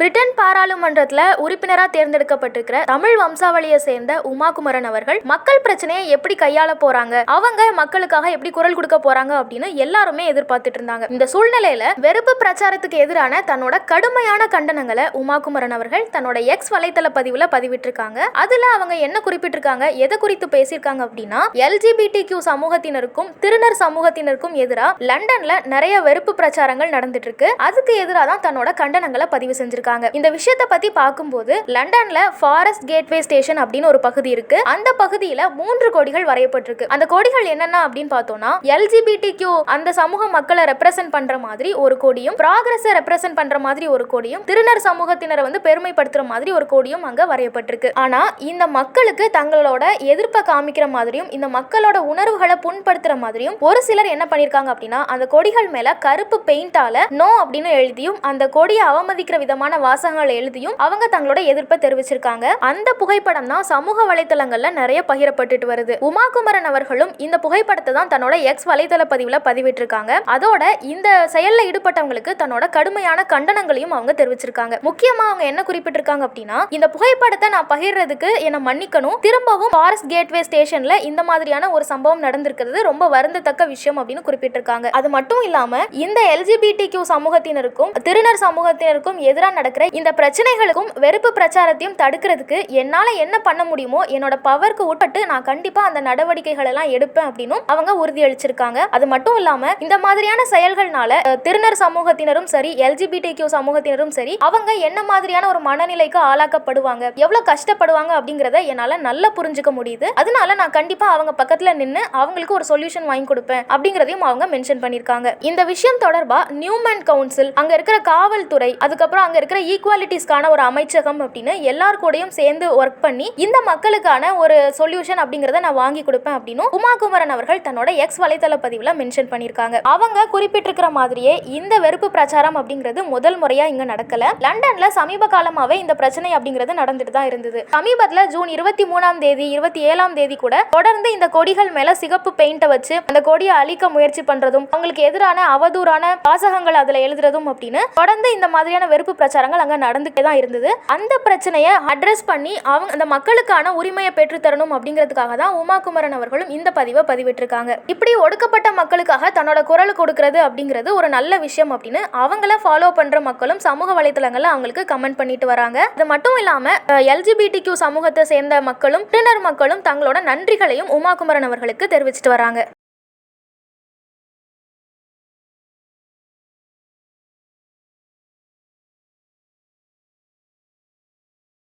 Britain பாராளுமன்றத்தில் உறுப்பினராக தேர்ந்தெடுக்கப்பட்டிருக்கிற தமிழ் வம்சாவளியை சேர்ந்த உமாகுமரன் அவர்கள் மக்கள் பிரச்சனையை எப்படி கையாள போறாங்க? அவங்க மக்களுக்காக எப்படி குரல் கொடுக்க போறாங்க அப்படின்னு எல்லாருமே எதிர்பார்த்துட்டு இருந்தாங்க. இந்த சூழ்நிலையில வெறுப்பு பிரச்சாரத்துக்கு எதிரான தன்னோட கடுமையான கண்டனங்களை உமாகுமரன் அவர்கள் தன்னோட எக்ஸ் வலைத்தள பதிவுல பதிவிட்டிருக்காங்க. அதுல அவங்க என்ன குறிப்பிட்டிருக்காங்க எதை குறித்து பேசியிருக்காங்க அப்படின்னா எல்ஜிபிடி கியூ சமூகத்தினருக்கும் திருநர் சமூகத்தினருக்கும் எதிராக லண்டன்ல நிறைய வெறுப்பு பிரச்சாரங்கள் நடந்துட்டு இருக்கு. அதுக்கு எதிராக தான் தன்னோட கண்டனங்களை பதிவு செஞ்சிருக்காங்க. இந்த விஷயத்தை பத்தி பார்க்கும்போது லண்டன்ல ஃபாரஸ்ட் கேட்வே ஸ்டேஷன் அப்படின்னு ஒரு பகுதி இருக்கு. அந்த பகுதியில மூன்று கொடிகள் வரையப்பட்டிருக்கு. அந்த கொடிகள் என்னென்ன அப்படின்னு பார்த்தோம்னா எல்ஜிபிடி கியூ அந்த சமூக மக்களை ரெப்ரசென்ட் பண்ற மாதிரி ஒரு கொடியும் ப்ராக்ரஸை ரெப்ரசென்ட் பண்ற மாதிரி ஒரு கொடியும் திருநர் சமூகத்தினரை வந்து பெருமைப்படுத்துற மாதிரி ஒரு கொடியும் அங்க வரையப்பட்டிருக்கு. ஆனா இந்த மக்களுக்கு தங்களோட எதிர்ப்பை காமிக்கிற மாதிரியும் இந்த மக்களோட உணர்வுகளை புண்படுத்துற மாதிரியும் ஒரு சிலர் என்ன பண்ணிருக்காங்க அப்படின்னா அந்த கொடிகள் மேல கருப்பு பெயிண்டால நோ அப்படின்னு எழுதியும் அந்த கொடியை அவமதிக்கிற விதமான வாசகங்கள் எழுதியும் அவங்க தங்களோட எதிர்ப்பை தெரிவிச்சிருக்காங்க. அந்த புகைப்படம் தான் சமூக வலைதளங்கள்ல நிறைய பகிரப்பட்டுட்டு வருது. உமாகுமரன் அவர்களும் இந்த புகைப்படத்தை தான் தன்னோட எக்ஸ் வலைத்தள பதிவுல பதிவிட்டிருக்காங்க. அதோட இந்த செயல்ல ஈடுபட்டவங்களுக்கு தன்னோட கடுமையான கண்டனங்களையும் அவங்க தெரிவிச்சிருக்காங்க. முக்கியமா அவங்க என்ன குறிப்பிட்டிருக்காங்க அப்படின்னா இந்த புகைப்படத்தை நான் பகிர்றதுக்கு என்னை மன்னிக்கணும். திரும்பவும் ஃபாரஸ்ட் கேட்வே ஸ்டேஷன்ல இந்த மாதிரியான ஒரு சம்பவம் நடந்திருக்கிறது ரொம்ப வருந்தத்தக்க விஷயம் அப்படின்னு குறிப்பிட்டிருக்காங்க. அது மட்டும் இல்லாம இந்த எல்ஜிபிடி கியூ சமூகத்தினருக்கும் திருநர் சமூகத்தினருக்கும் எதிராக நடக்கிற இந்த பிரச்சனைகளுக்கும் வெறுப்பு பிரச்சாரத்தையும் தடுக்கிறதுக்கு என்னால என்ன பண்ண முடியுமோ என்னோட பவருக்கு உட்பட்டு நான் கண்டிப்பா அந்த நடவடிக்கைகள் எல்லாம் எடுப்பேன் அப்படின்னு அவங்க உறுதியளிச்சிருக்காங்க. அது மட்டும் இல்லாம இந்த மாதிரியான செயல்கள்னால திருநர் சமூகத்தினரும் சரி எல்ஜிபிடி கியூ சமூகத்தினரும் சரி அவங்க என்ன மாதிரியான ஒரு மனநிலைக்கு ஆளாக்கப்படுவாங்க எவ்வளவு கஷ்டப்படுவாங்க அப்படிங்கறத என்னால நல்லா புரிஞ்சுக்க முடியுது. அதனால நான் கண்டிப்பா அவங்க பக்கத்துல நின்று அவங்களுக்கு ஒரு சொல்யூஷன் வாங்கி கொடுப்பேன் அப்படிங்கறதையும் அவங்க மென்ஷன் பண்ணிருக்காங்க. இந்த விஷயம் தொடர்பா நியூமன் கவுன்சில் அங்க இருக்கிற காவல்துறை அதுக்கப்புறம் அங்க இருக்கிற ஈக்குவாலிட்டிஸ்க்கான ஒரு அமைச்சகம் அப்படின்னு எல்லார் கூடயும் சேர்ந்து ஒர்க் பண்ணி இந்த மக்களுக்கான ஒரு சொல்யூஷன் அப்படிங்கிறத நான் வாங்கி கொடுப்பேன் அப்படின்னு உமாகுமரன் அவர்கள் தன்னோட எக்ஸ் வலைத்தள பதிவில் மென்ஷன் பண்ணியிருக்காங்க. அவங்க குறிப்பிட்டிருக்கிற மாதிரியே இந்த வெறுப்பு பிரச்சாரம் அப்படிங்கிறது முதல் முறையா இங்க நடக்கல. லண்டன்ல சமீப காலமாவே இந்த பிரச்சனை அப்படிங்கிறது நடந்துட்டு தான் இருந்தது. சமீபத்துல ஜூன் இருபத்தி மூணாம் தேதி இருபத்தி ஏழாம் தேதி கூட தொடர்ந்து இந்த கொடிகள் மேல சிகப்பு பெயிண்ட்டை வச்சு அந்த கொடியை அழிக்க முயற்சி பண்றதும் அவங்களுக்கு எதிரான அவதூறான வாசகங்கள் அதுல எழுதுறதும் அப்படின்னு தொடர்ந்து இந்த மாதிரியான வெறுப்பு பிரச்சாரம் பிரச்சாரங்கள் அங்கே நடந்துட்டே தான் இருந்தது. அந்த பிரச்சனையை அட்ரஸ் பண்ணி அவங்க அந்த மக்களுக்கான உரிமையை பெற்றுத்தரணும் அப்படிங்கிறதுக்காக தான் உமாகுமரன் அவர்களும் இந்த பதிவை பதிவிட்டிருக்காங்க. இப்படி ஒடுக்கப்பட்ட மக்களுக்காக தன்னோட குரல் கொடுக்கறது அப்படிங்கிறது ஒரு நல்ல விஷயம் அப்படின்னு அவங்கள ஃபாலோ பண்ணுற மக்களும் சமூக வலைத்தளங்களில் அவங்களுக்கு கமெண்ட் பண்ணிட்டு வராங்க. அது மட்டும் இல்லாமல் எல்ஜிபிடி கியூ சமூகத்தை சேர்ந்த மக்களும் பிரினர் மக்களும் தங்களோட நன்றிகளையும் உமாகுமரன் அவர்களுக்கு தெரிவிச்சிட்டு வராங்க.